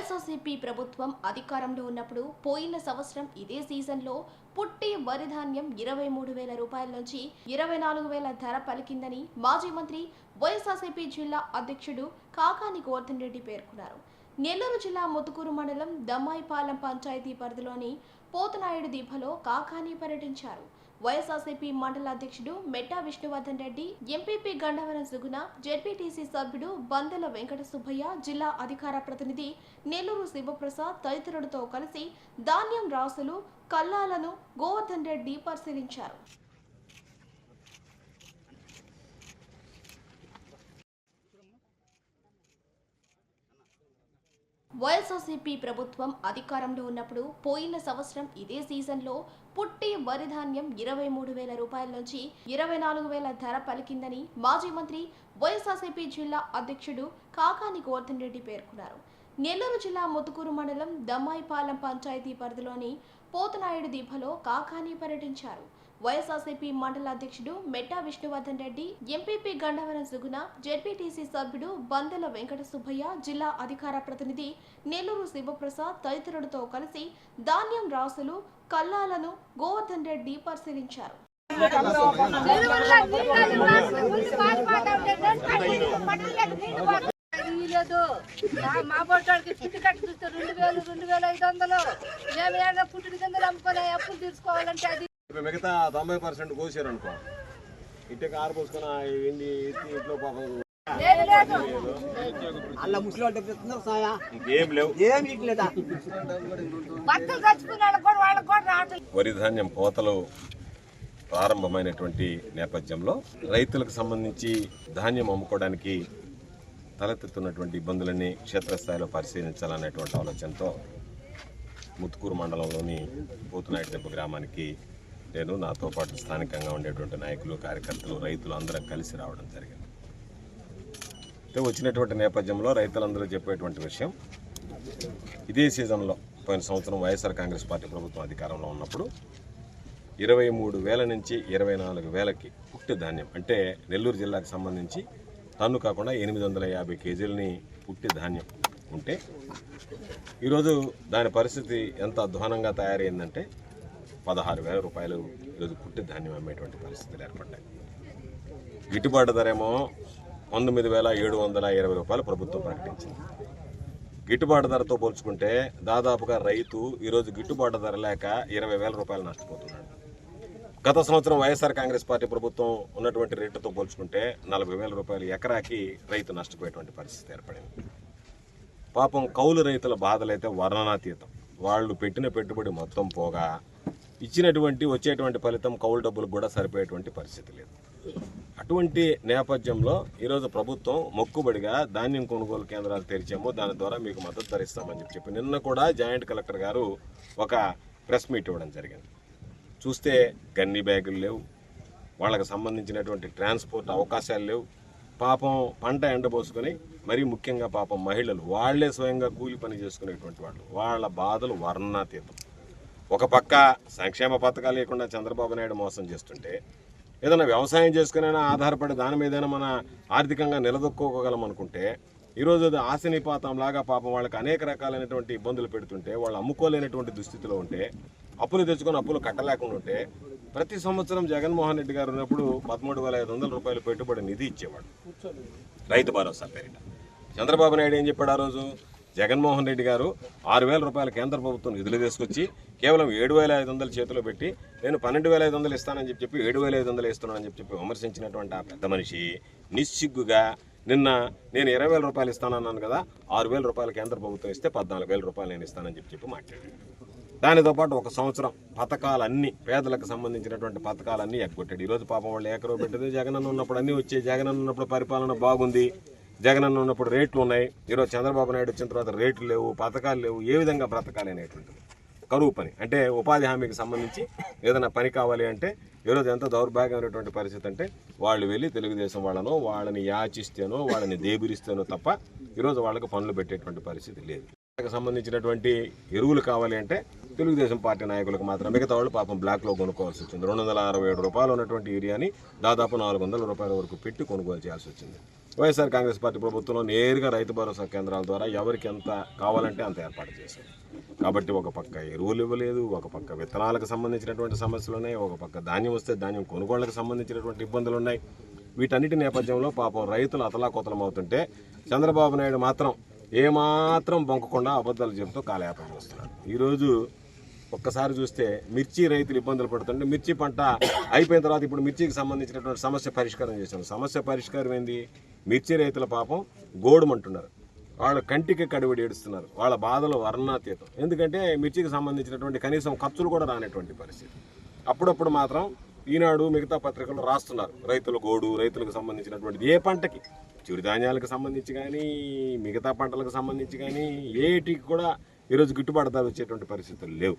వైఎస్ఆర్సీపీ ప్రభుత్వం అధికారంలో ఉన్నప్పుడు పోయిన సంవత్సరం ఇదే సీజన్లో పుట్టి వరి ధాన్యం ఇరవై మూడు వేల రూపాయల నుంచి ఇరవై నాలుగు వేల ధర పలికిందని మాజీ మంత్రి వైఎస్ఆర్సీపీ జిల్లా అధ్యక్షుడు కాకాని గోవర్ధన్ రెడ్డి పేర్కొన్నారు. నెల్లూరు జిల్లా ముతుకూరు మండలం దమ్మాయిపాలెం పంచాయతీ పరిధిలోని పోతనాయుడు దీపలో కాకాని పర్యటించారు. వైఎస్ఆర్సీపీ మండల అధ్యక్షుడు మెట్టా విష్ణువర్ధన్ రెడ్డి ఎంపీపీ గండవరం సుగుణ జెడ్పీటీసీ సభ్యుడు బందెల వెంకట సుబ్బయ్య జిల్లా అధికార ప్రతినిధి నెల్లూరు శివప్రసాద్ తదితరులతో కలిసి ధాన్యం రాసులు కల్లాలను గోవర్ధన్ రెడ్డి పరిశీలించారు. వైఎస్ఆర్సీపీ ప్రభుత్వం అధికారంలో ఉన్నప్పుడు పోయిన సంవత్సరం ఇదే సీజన్లో పుట్టి వరి ధాన్యం ఇరవై మూడు వేల రూపాయల నుంచి ఇరవై నాలుగు వేల ధర పలికిందని మాజీ మంత్రి వైఎస్ఆర్సీపీ జిల్లా అధ్యక్షుడు కాకాని గోవర్ధన్ రెడ్డి పేర్కొన్నారు. నెల్లూరు జిల్లా ముతుకూరు మండలం దమ్మాయిపాలెం పంచాయతీ పరిధిలోని పోతనాయుడు దీపలో కాకాని పర్యటించారు. వైఎస్ఆర్సీపీ మండల అధ్యక్షుడు మెట్టా విష్ణువర్ధన్ రెడ్డి ఎంపీపీ గండవరం సుగుణ జెడ్పీటీసీ సభ్యుడు బందెల వెంకట సుబ్బయ్య జిల్లా అధికార ప్రతినిధి నెల్లూరు శివప్రసాద్ తదితరులతో కలిసి ధాన్యం రాసులు కల్లాలను గోవర్ధన్ రెడ్డి పరిశీలించారు. లేదు మా- మా బొట్టాడికి పుట్టి కట్టి చూస్తే రెండు వేలు రెండు వేల ఐదు వందలు. మేము ఏడా పుట్టిన కిందలు అమ్ముకొని అప్పులు తీసుకోవాలంటే అది ఇప్పుడు మిగతా తొంభై పర్సెంట్ కోసారు అనుకో ఇంటికి ఆరు పోసుకొని ఎత్తి ఇంట్లో పాపం లేదు లేదు. అలా ముసలి వాళ్ళు చెప్తున్నారు సాయా. ఇంకేం లేవు. ఏం ఇట్లేదా? రావట్లేదు. వరి ధాన్యం కోతలు ప్రారంభమైనటువంటి నేపథ్యంలో రైతులకు సంబంధించి ధాన్యం అమ్ముకోవడానికి తలెత్తుతున్నటువంటి ఇబ్బందులన్నీ క్షేత్రస్థాయిలో పరిశీలించాలనేటువంటి ఆలోచనతో ముత్తుకూరు మండలంలోని పూతనాయుడు దెబ్బ గ్రామానికి నేను నాతో పాటు స్థానికంగా ఉండేటువంటి నాయకులు కార్యకర్తలు రైతులు అందరం కలిసి రావడం జరిగింది. అయితే వచ్చినటువంటి నేపథ్యంలో రైతులందరూ చెప్పేటువంటి విషయం ఇదే సీజన్లో పోయిన సంవత్సరం వైఎస్ఆర్ కాంగ్రెస్ పార్టీ ప్రభుత్వం అధికారంలో ఉన్నప్పుడు ఇరవై మూడు వేల నుంచి ఇరవై నాలుగు వేలకి పుట్టి ధాన్యం అంటే నెల్లూరు జిల్లాకు సంబంధించి టన్ను కాకుండా ఎనిమిది వందల యాభై కేజీలని పుట్టి ధాన్యం ఉంటే ఈరోజు దాని పరిస్థితి ఎంత అధ్వానంగా తయారైందంటే పదహారు వేల రూపాయలు ఈరోజు పుట్టి ధాన్యం అమ్మేటువంటి పరిస్థితులు ఏర్పడ్డాయి. గిట్టుబాటు ధరేమో పంతొమ్మిది వేల ఏడు వందల ఇరవై రూపాయలు ప్రభుత్వం ప్రకటించింది. గిట్టుబాటు ధరతో పోల్చుకుంటే దాదాపుగా రైతు ఈరోజు గిట్టుబాటు ధర లేక ఇరవై వేల రూపాయలు నష్టపోతున్నాడు. గత సంవత్సరం వైఎస్ఆర్ కాంగ్రెస్ పార్టీ ప్రభుత్వం ఉన్నటువంటి రేటుతో పోల్చుకుంటే నలభై వేల రూపాయలు ఎకరాకి రైతు నష్టపోయేటువంటి పరిస్థితి ఏర్పడింది. పాపం కౌలు రైతుల బాధలైతే వర్ణనాతీతం. వాళ్ళు పెట్టిన పెట్టుబడి మొత్తం పోగా ఇచ్చినటువంటి వచ్చేటువంటి ఫలితం కౌలు డబ్బులకు కూడా సరిపోయేటువంటి పరిస్థితి లేదు. అటువంటి నేపథ్యంలో ఈరోజు ప్రభుత్వం మొక్కుబడిగా ధాన్యం కొనుగోలు కేంద్రాలు తెరిచాము. దాని ద్వారా మీకు మద్దతు ధరిస్తామని చెప్పి చెప్పి నిన్న కూడా జాయింట్ కలెక్టర్ గారు ఒక ప్రెస్ మీట్ ఇవ్వడం జరిగింది. చూస్తే గన్ని బ్యాగులు లేవు వాళ్ళకి సంబంధించినటువంటి ట్రాన్స్పోర్ట్ అవకాశాలు లేవు. పాపం పంట ఎండబోసుకొని మరీ ముఖ్యంగా పాపం మహిళలు వాళ్ళే స్వయంగా కూలి పని చేసుకునేటువంటి వాళ్ళు వాళ్ళ బాధలు వర్ణాతీతం ఒక పక్క సంక్షేమ పథకాలు లేకుండా చంద్రబాబు నాయుడు మోసం చేస్తుంటే ఏదైనా వ్యవసాయం చేసుకునైనా ఆధారపడి దాని మీదైనా మన ఆర్థికంగా నిలదొక్కోగలం అనుకుంటే ఈరోజు అది ఆశనిపాతం లాగా పాపం వాళ్ళకి అనేక రకాలైనటువంటి ఇబ్బందులు పెడుతుంటే వాళ్ళు అమ్ముకోలేనటువంటి దుస్థితిలో ఉంటే అప్పులు తెచ్చుకొని అప్పులు కట్టలేకుండా ఉంటే ప్రతి సంవత్సరం జగన్మోహన్ రెడ్డి గారు ఉన్నప్పుడు పదమూడు వేల ఐదు వందల రూపాయలు పెట్టుబడి నిధి ఇచ్చేవాడు. రైతు భరోసా పేరిట. చంద్రబాబు నాయుడు ఏం చెప్పాడు ఆ రోజు? జగన్మోహన్ రెడ్డి గారు ఆరు వేల రూపాయలు కేంద్ర ప్రభుత్వం నిధులు తీసుకొచ్చి కేవలం ఏడు వేల ఐదు వందలు చేతిలో పెట్టి నేను పన్నెండు వేల ఐదు వందలు ఇస్తానని చెప్పి చెప్పి ఏడు వేల ఐదు వందలు ఇస్తున్నానని చెప్పి చెప్పి విమర్శించినటువంటి ఆ పెద్ద మనిషి నిస్సిగ్గుగా నిన్న నేను ఇరవై వేల రూపాయలు ఇస్తానన్నాను కదా ఆరు వేల రూపాయలు కేంద్ర ప్రభుత్వం ఇస్తే పద్నాలుగు వేల రూపాయలు నేను ఇస్తానని చెప్పి చెప్పి మాట్లాడాడు. దానితో పాటు ఒక సంవత్సరం పథకాలన్నీ పేదలకు సంబంధించినటువంటి పథకాలన్నీ ఎగ్గొట్టాడు. ఈరోజు పాపం వాళ్ళు ఏకరో పెట్టేది జగనన్న ఉన్నప్పుడు అన్నీ వచ్చాయి జగనన్న ఉన్నప్పుడు పరిపాలన బాగుంది జగనన్న ఉన్నప్పుడు రేట్లు ఉన్నాయి. ఈరోజు చంద్రబాబు నాయుడు వచ్చిన తర్వాత రేట్లు లేవు పథకాలు లేవు ఏ విధంగా బ్రతకాలి అనేటువంటిది. కరువు పని. అంటే ఉపాధి హామీకి సంబంధించి ఏదైనా పని కావాలి అంటే ఈరోజు ఎంత దౌర్భాగ్యమైనటువంటి పరిస్థితి అంటే వాళ్ళు వెళ్ళి తెలుగుదేశం వాళ్ళనో వాళ్ళని యాచిస్తేనో వాళ్ళని దేబిరిస్తేనో తప్ప ఈరోజు వాళ్ళకి పనులు పెట్టేటువంటి పరిస్థితి లేదు. వాళ్ళకి సంబంధించినటువంటి ఎరువులు కావాలి అంటే తెలుగుదేశం పార్టీ నాయకులకు మాత్రం మిగతా వాళ్ళు పాపం బ్లాక్లో కొనుక్కోవాల్సి వచ్చింది. రెండు వందల అరవై ఏడు రూపాయలు ఉన్నటువంటి ఏరియాని దాదాపు నాలుగు వందల రూపాయల వరకు పెట్టి కొనుగోలు చేయాల్సి వచ్చింది. వైఎస్ఆర్ కాంగ్రెస్ పార్టీ ప్రభుత్వంలో నేరుగా రైతు భరోసా కేంద్రాల ద్వారా ఎవరికి ఎంత కావాలంటే అంత ఏర్పాటు చేశారు. కాబట్టి ఒక పక్క ఎరువులు ఇవ్వలేదు ఒక పక్క విత్తనాలకు సంబంధించినటువంటి సమస్యలు ఉన్నాయి ఒక పక్క ధాన్యం వస్తే ధాన్యం కొనుగోళ్ళకు సంబంధించినటువంటి ఇబ్బందులు ఉన్నాయి. వీటన్నిటి నేపథ్యంలో పాపం రైతులు అతలాకుతలం అవుతుంటే చంద్రబాబు నాయుడు మాత్రం ఏమాత్రం బొంకకుండా అబద్ధాలు చెబుతూ కాలయాపన చేస్తున్నాడు ఈరోజు ఒక్కసారి చూస్తే మిర్చి రైతులు ఇబ్బందులు పడుతుంటే మిర్చి పంట అయిపోయిన తర్వాత ఇప్పుడు మిర్చికి సంబంధించినటువంటి సమస్య పరిష్కారం చేశాం సమస్య పరిష్కారం ఏంది? మిర్చి రైతుల పాపం గోడుమంటున్నారు. వాళ్ళ కంటికి కడివిడి ఏడుస్తున్నారు. వాళ్ళ బాధలు వర్ణాతీతం. ఎందుకంటే మిర్చికి సంబంధించినటువంటి కనీసం ఖర్చులు కూడా రానటువంటి పరిస్థితి. అప్పుడప్పుడు మాత్రం ఈనాడు మిగతా పత్రికలు రాస్తున్నారు. రైతుల గోడు రైతులకు సంబంధించినటువంటి ఏ పంటకి? చిరుధాన్యాలకు సంబంధించి కానీ మిగతా పంటలకు సంబంధించి కానీ ఏటికి కూడా ఈరోజు గిట్టుబాటు ధర వచ్చేటువంటి పరిస్థితులు లేవు.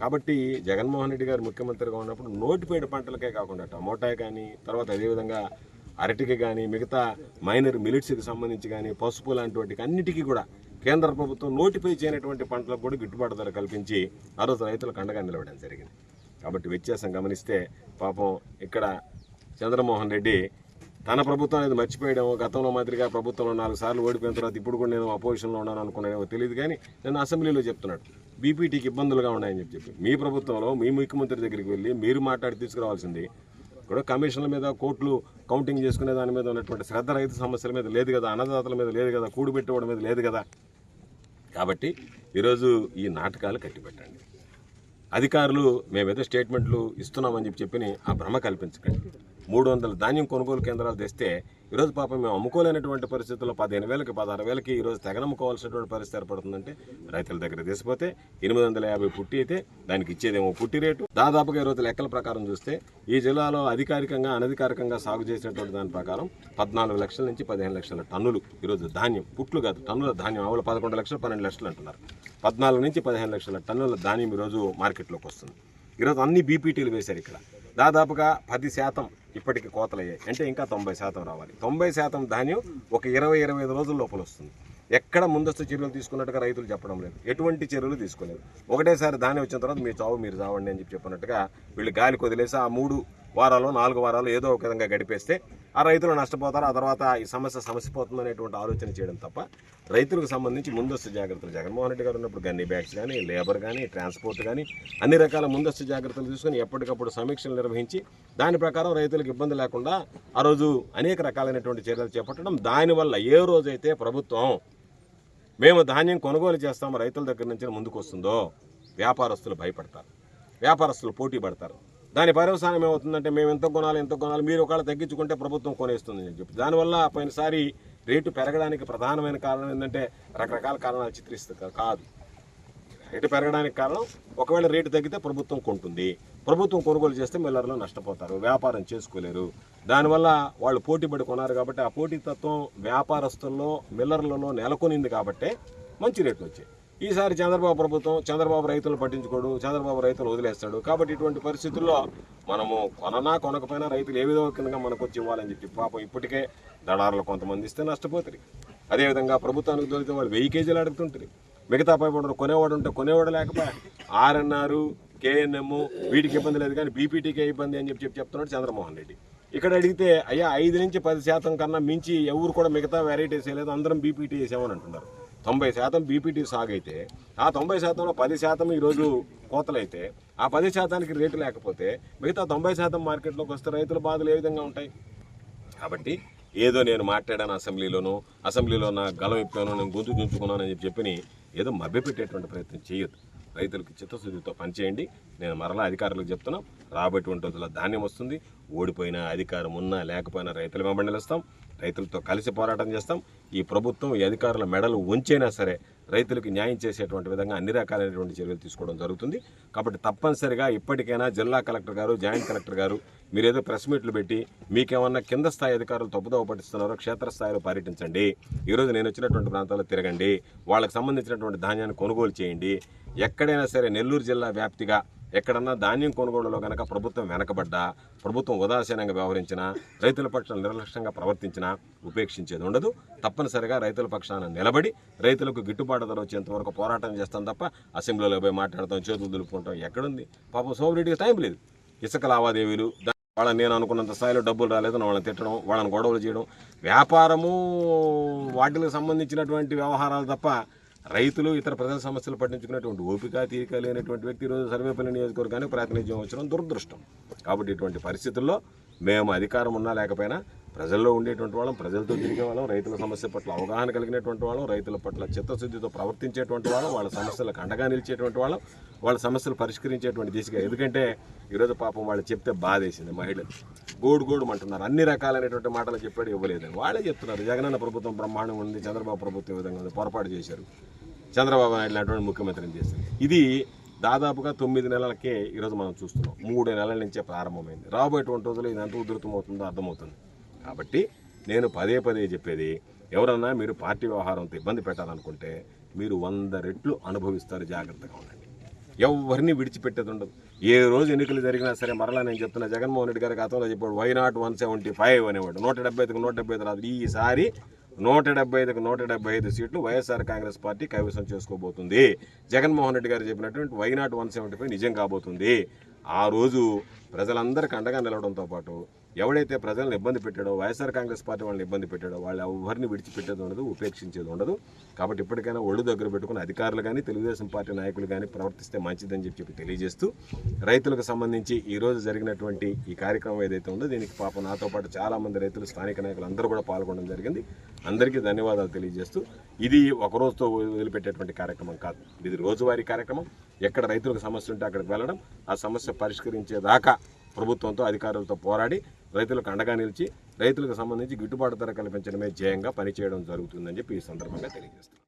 కాబట్టి జగన్మోహన్ రెడ్డి గారు ముఖ్యమంత్రిగా ఉన్నప్పుడు నోటిపేట పంటలకే కాకుండా టమోటా కానీ తర్వాత అదేవిధంగా అరటికి కానీ మిగతా మైనర్ మిలిట్స్కి సంబంధించి కానీ పసుపు లాంటి వాటికి అన్నిటికీ కూడా కేంద్ర ప్రభుత్వం నోటిఫై చేయనటువంటి పంటలకు కూడా గిట్టుబాటు ధర కల్పించి ఆ రోజు రైతులకు అండగా నిలవడం జరిగింది. కాబట్టి వ్యత్యాసం గమనిస్తే పాపం ఇక్కడ చంద్రమోహన్ రెడ్డి తన ప్రభుత్వం అనేది మర్చిపోయడం గతంలో మాదిరిగా ప్రభుత్వంలో నాలుగు సార్లు ఓడిపోయిన తర్వాత ఇప్పుడు కూడా నేను అపోజిషన్లో ఉన్నాను అనుకున్నాను. తెలియదు కానీ నేను అసెంబ్లీలో చెప్తున్నాడు. బీపీటీకి ఇబ్బందులుగా ఉన్నాయని చెప్పి చెప్పి. మీ ప్రభుత్వంలో మీ ముఖ్యమంత్రి దగ్గరికి వెళ్ళి మీరు మాట్లాడి తీసుకురావాల్సింది. కూడా కమిషన్ల మీద కోర్టులు కౌంటింగ్ చేసుకునే దాని మీద ఉన్నటువంటి శ్రద్ధ రైతు సమస్యల మీద లేదు కదా. అన్నదాతల మీద లేదు కదా. కూడుబెట్టుకోవడం మీద లేదు కదా. కాబట్టి ఈరోజు ఈ నాటకాలు కట్టిపెట్టండి. అధికారులు మేమేదో స్టేట్మెంట్లు ఇస్తున్నామని చెప్పి చెప్పి ఆ భ్రమ కల్పించకండి. మూడు వందల ధాన్యం కొనుగోలు కేంద్రాలు తెస్తే ఈరోజు పాపం మేము అమ్ముకోలేనటువంటి పరిస్థితుల్లో పదిహేను వేలకి పదహారు వేలకి ఈరోజు తెగనమ్ముకోవాల్సినటువంటి పరిస్థితి ఏర్పడుతుందంటే రైతుల దగ్గర తీసిపోతే ఎనిమిది వందల యాభై పుట్టి అయితే దానికి ఇచ్చేదేమో పుట్టి రేటు. దాదాపుగా ఈరోజు లెక్కల ప్రకారం చూస్తే ఈ జిల్లాలో అధికారికంగా అనధికారికంగా సాగు చేసినటువంటి దాని ప్రకారం పద్నాలుగు లక్షల నుంచి పదిహేను లక్షల టన్నులు ఈరోజు ధాన్యం పుట్లు కాదు టన్నుల ధాన్యం ఆవులు పదకొండు లక్షలు పన్నెండు లక్షలు అంటున్నారు. పద్నాలుగు నుంచి పదిహేను లక్షల టన్నుల ధాన్యం ఈరోజు మార్కెట్లోకి వస్తుంది. ఈరోజు అన్ని బీపీటీలు వేశారు ఇక్కడ. దాదాపుగా పది శాతం ఇప్పటికి కోతలయ్యాయి. అంటే ఇంకా తొంభై శాతం రావాలి. తొంభై శాతం ధాన్యం ఒక ఇరవై ఇరవై ఐదు రోజుల లోపల వస్తుంది. ఎక్కడ ముందస్తు చర్యలు తీసుకున్నట్టుగా రైతులు చెప్పడం లేదు. ఎటువంటి చర్యలు తీసుకోలేదు. ఒకటేసారి ధాన్యం వచ్చిన తర్వాత మీ చావు మీరు చావండి అని చెప్పి చెప్పినట్టుగా వీళ్ళు గాలి వదిలేసి ఆ మూడు వారాలు నాలుగు వారాలు ఏదో ఒక విధంగా గడిపేస్తే ఆ రైతులు నష్టపోతారు. ఆ తర్వాత ఈ సమస్య సమసిపోతుంది అనేటువంటి ఆలోచన చేయడం తప్ప రైతులకు సంబంధించి ముందస్తు జాగ్రత్తలు జగన్మోహన్ రెడ్డి గారు ఉన్నప్పుడు గన్ని బ్యాగ్స్ కానీ లేబర్ కానీ ట్రాన్స్పోర్ట్ కానీ అన్ని రకాల ముందస్తు జాగ్రత్తలు తీసుకొని ఎప్పటికప్పుడు సమీక్షలు నిర్వహించి దాని ప్రకారం రైతులకు ఇబ్బంది లేకుండా ఆ రోజు అనేక రకాలైనటువంటి చర్యలు చేపట్టడం దానివల్ల ఏ రోజైతే ప్రభుత్వం మేము ధాన్యం కొనుగోలు చేస్తాము రైతుల దగ్గర నుంచి ముందుకు వస్తుందో వ్యాపారస్తులు భయపడతారు. వ్యాపారస్తులు పోటీ పడతారు. దాని పర్యవసానం ఏమవుతుందంటే మేము ఎంత కొనాలి ఎంత కొనాలి మీరు ఒకవేళ తగ్గించుకుంటే ప్రభుత్వం కొనేస్తుంది అని చెప్పి. దానివల్ల పోయినసారి రేటు పెరగడానికి ప్రధానమైన కారణం ఏంటంటే రకరకాల కారణాలు చిత్రిస్తుంది కాదు. రేటు పెరగడానికి కారణం ఒకవేళ రేటు తగ్గితే ప్రభుత్వం కొంటుంది. ప్రభుత్వం కొనుగోలు చేస్తే మిల్లర్లు నష్టపోతారు వ్యాపారం చేసుకోలేరు. దానివల్ల వాళ్ళు పోటీ కొన్నారు కాబట్టి ఆ పోటీతత్వం వ్యాపారస్తుల్లో మిల్లర్లలో నెలకొనింది కాబట్టే మంచి రేట్లు వచ్చాయి. ఈసారి చంద్రబాబు ప్రభుత్వం చంద్రబాబు రైతులు పట్టించుకోడు చంద్రబాబు రైతులు వదిలేస్తాడు. కాబట్టి ఇటువంటి పరిస్థితుల్లో మనము కొననా కొనకపోయినా రైతులు ఏ విధంగా మనకు వచ్చి ఇవ్వాలని చెప్పి పాపం ఇప్పటికే దళారులు కొంతమంది ఇస్తే నష్టపోతారు. అదేవిధంగా ప్రభుత్వానికి దొరికితే వాళ్ళు వెయ్యి కేజీలు అడుగుతుంటారు. మిగతా పైపడరు కొనేవాడు ఉంటే కొనేవాడు లేకపోయా? ఆర్ఎన్ఆర్ కేఎన్ఎం వీటికి ఇబ్బంది లేదు కానీ బీపీటీకే ఇబ్బంది అని చెప్పి చెప్పి చెప్తున్నాడు చంద్రమోహన్ రెడ్డి. ఇక్కడ అడిగితే అయ్యా ఐదు నుంచి పది శాతం కన్నా మించి ఎవరు కూడా మిగతా వెరైటీస్ వేయలేదు అందరం బీపీటీ వేసామని అంటున్నారు. తొంభై శాతం బీపీటీ సాగు అయితే ఆ తొంభై శాతంలో పది శాతం ఈరోజు కోతలైతే ఆ పది శాతానికి రేటు లేకపోతే మిగతా తొంభై శాతం మార్కెట్లోకి వస్తే రైతుల బాధలు ఏ విధంగా ఉంటాయి? కాబట్టి ఏదో నేను మాట్లాడాను అసెంబ్లీలోను అసెంబ్లీలో నా గలం ఇప్పాను నేను గొంతు అని చెప్పి చెప్పని ఏదో మభ్యపెట్టేటువంటి ప్రయత్నం చేయొద్దు. రైతులకు చిత్తశుద్ధితో పనిచేయండి. నేను మరలా అధికారులకు చెప్తున్నాను రాబోయేటువంటి రోజుల్లో ధాన్యం వస్తుంది. ఓడిపోయినా అధికారం ఉన్నా లేకపోయినా రైతులు వెంబడి నిలుస్తాం. రైతులతో కలిసి పోరాటం చేస్తాం. ఈ ప్రభుత్వం ఈ అధికారుల మెడలు ఉంచైనా సరే రైతులకు న్యాయం చేసేటువంటి విధంగా అన్ని రకాలైనటువంటి చర్యలు తీసుకోవడం జరుగుతుంది. కాబట్టి తప్పనిసరిగా ఇప్పటికైనా జిల్లా కలెక్టర్ గారు జాయింట్ కలెక్టర్ గారు మీరు ఏదో ప్రెస్ మీట్లు పెట్టి మీకేమన్నా కింద స్థాయి అధికారులు తప్పుదోవ పట్టిస్తున్నారో క్షేత్రస్థాయిలో పర్యటించండి ఈరోజు నేను వచ్చినటువంటి ప్రాంతాల్లో తిరగండి. వాళ్ళకి సంబంధించినటువంటి ధాన్యాన్ని కొనుగోలు చేయండి. ఎక్కడైనా సరే నెల్లూరు జిల్లా వ్యాప్తిగా ఎక్కడన్నా ధాన్యం కొనుగోలులో కనుక ప్రభుత్వం వెనకబడ్డా ప్రభుత్వం ఉదాసీనంగా వ్యవహరించినా రైతుల పక్షాన నిర్లక్ష్యంగా ప్రవర్తించినా ఉపేక్షించేది ఉండదు. తప్పనిసరిగా రైతుల పక్షాన నిలబడి రైతులకు గిట్టుబాటు ధర వచ్చేంత వరకు పోరాటం చేస్తాం తప్ప అసెంబ్లీలో పోయి మాట్లాడతాం చేతులు దులుపుకుంటాం ఎక్కడుంది? పాపం సోమిరెడ్డికి టైం లేదు. ఇసుక లావాదేవీలు వాళ్ళని నేను అనుకున్నంత స్థాయిలో డబ్బులు రాలేదని వాళ్ళని తిట్టడం వాళ్ళని గొడవలు చేయడం. వ్యాపారము వాటికి సంబంధించినటువంటి వ్యవహారాలు తప్ప రైతులు ఇతర ప్రజల సమస్యలు పట్టించుకునేటువంటి ఓపిక తీరిక లేనటువంటి వ్యక్తి ఈరోజు సర్వేపల్లి నియోజకవర్గానికి ప్రాతినిధ్యం వచ్చడం దురదృష్టం. కాబట్టి ఇటువంటి పరిస్థితుల్లో మేము అధికారం ఉన్నా లేకపోయినా ప్రజల్లో ఉండేటువంటి వాళ్ళం ప్రజలతో తిరిగే వాళ్ళం రైతుల సమస్య పట్ల అవగాహన కలిగినటువంటి వాళ్ళం రైతుల పట్ల చిత్తశుద్ధితో ప్రవర్తించేటువంటి వాళ్ళం వాళ్ళ సమస్యలకు అండగా నిలిచేటువంటి వాళ్ళం. వాళ్ళ సమస్యలు పరిష్కరించేటువంటి దిశగా. ఎందుకంటే ఈరోజు పాపం వాళ్ళు చెప్తే బాధేసింది మహిళలు. గోడు గోడు అంటున్నారు అన్ని రకాలైనటువంటి మాటలు చెప్పాడు ఇవ్వలేదని వాళ్ళే చెప్తున్నారు. జగనన్న ప్రభుత్వం బ్రహ్మాండంగా ఉంది చంద్రబాబు ప్రభుత్వం ఈ విధంగా ఉంది పొరపాటు చేశారు. చంద్రబాబు నాయుడు లాంటి ముఖ్యమంత్రిని చేశారు. ఇది దాదాపుగా తొమ్మిది నెలలకే ఈరోజు మనం చూస్తున్నాం. మూడు నెలల నుంచే ప్రారంభమైంది. రాబోయేటువంటి రోజులు ఇది ఎంత ఉధృతమవుతుందో అర్థమవుతుంది. కాబట్టి నేను పదే పదే చెప్పేది ఎవరన్నా మీరు పార్టీ వ్యవహారంతో ఇబ్బంది పెట్టాలనుకుంటే మీరు వంద రెట్లు అనుభవిస్తారు జాగ్రత్తగా ఉండండి. ఎవరిని విడిచిపెట్టేది ఉండదు. ఏ రోజు ఎన్నికలు జరిగినా సరే మరలా నేను చెప్తున్నా జగన్మోహన్ రెడ్డి గారి గతంలో చెప్పాడు why not one seventy five అనేవాడు. నూట డెబ్బై ఐదుకు నూట డెబ్బై ఐదు రాదు. ఈసారి నూట డెబ్బై ఐదుకు నూట డెబ్బై ఐదు సీట్లు వైఎస్ఆర్ కాంగ్రెస్ పార్టీ కైవసం చేసుకోబోతుంది. జగన్మోహన్ రెడ్డి గారు చెప్పినటువంటి why not one seventy five నిజం కాబోతుంది. ఆ రోజు ప్రజలందరికీ అండగా నిలవడంతో పాటు ఎవడైతే ప్రజలను ఇబ్బంది పెట్టాడో వైఎస్ఆర్ కాంగ్రెస్ పార్టీ వాళ్ళని ఇబ్బంది పెట్టాడో వాళ్ళు ఎవరిని విడిచిపెట్టేది ఉండదు ఉపేక్షించేది ఉండదు. కాబట్టి ఇప్పటికైనా ఒళ్ళు దగ్గర పెట్టుకుని అధికారులు కానీ తెలుగుదేశం పార్టీ నాయకులు కానీ ప్రవర్తిస్తే మంచిదని చెప్పి చెప్పి తెలియజేస్తూ రైతులకు సంబంధించి ఈరోజు జరిగినటువంటి ఈ కార్యక్రమం ఏదైతే ఉందో దీనికి పాపం నాతో పాటు చాలా మంది రైతులు స్థానిక నాయకులు అందరూ కూడా పాల్గొనడం జరిగింది. అందరికీ ధన్యవాదాలు తెలియజేస్తూ ఇది ఒక రోజుతో వదిలిపెట్టేటువంటి కార్యక్రమం కాదు. ఇది రోజువారీ కార్యక్రమం. ఎక్కడ రైతులకు సమస్య ఉంటే అక్కడికి వెళ్ళడం ఆ సమస్య పరిష్కరించేదాకా ప్రభుత్వంతో అధికారులతో పోరాడి రైతులకు అండగా నిలిచి రైతులకు సంబంధించి గిట్టుబాటు ధర కల్పించడమే ధ్యేయంగా పనిచేయడం జరుగుతుందని చెప్పి ఈ సందర్భంగా తెలియజేస్తాను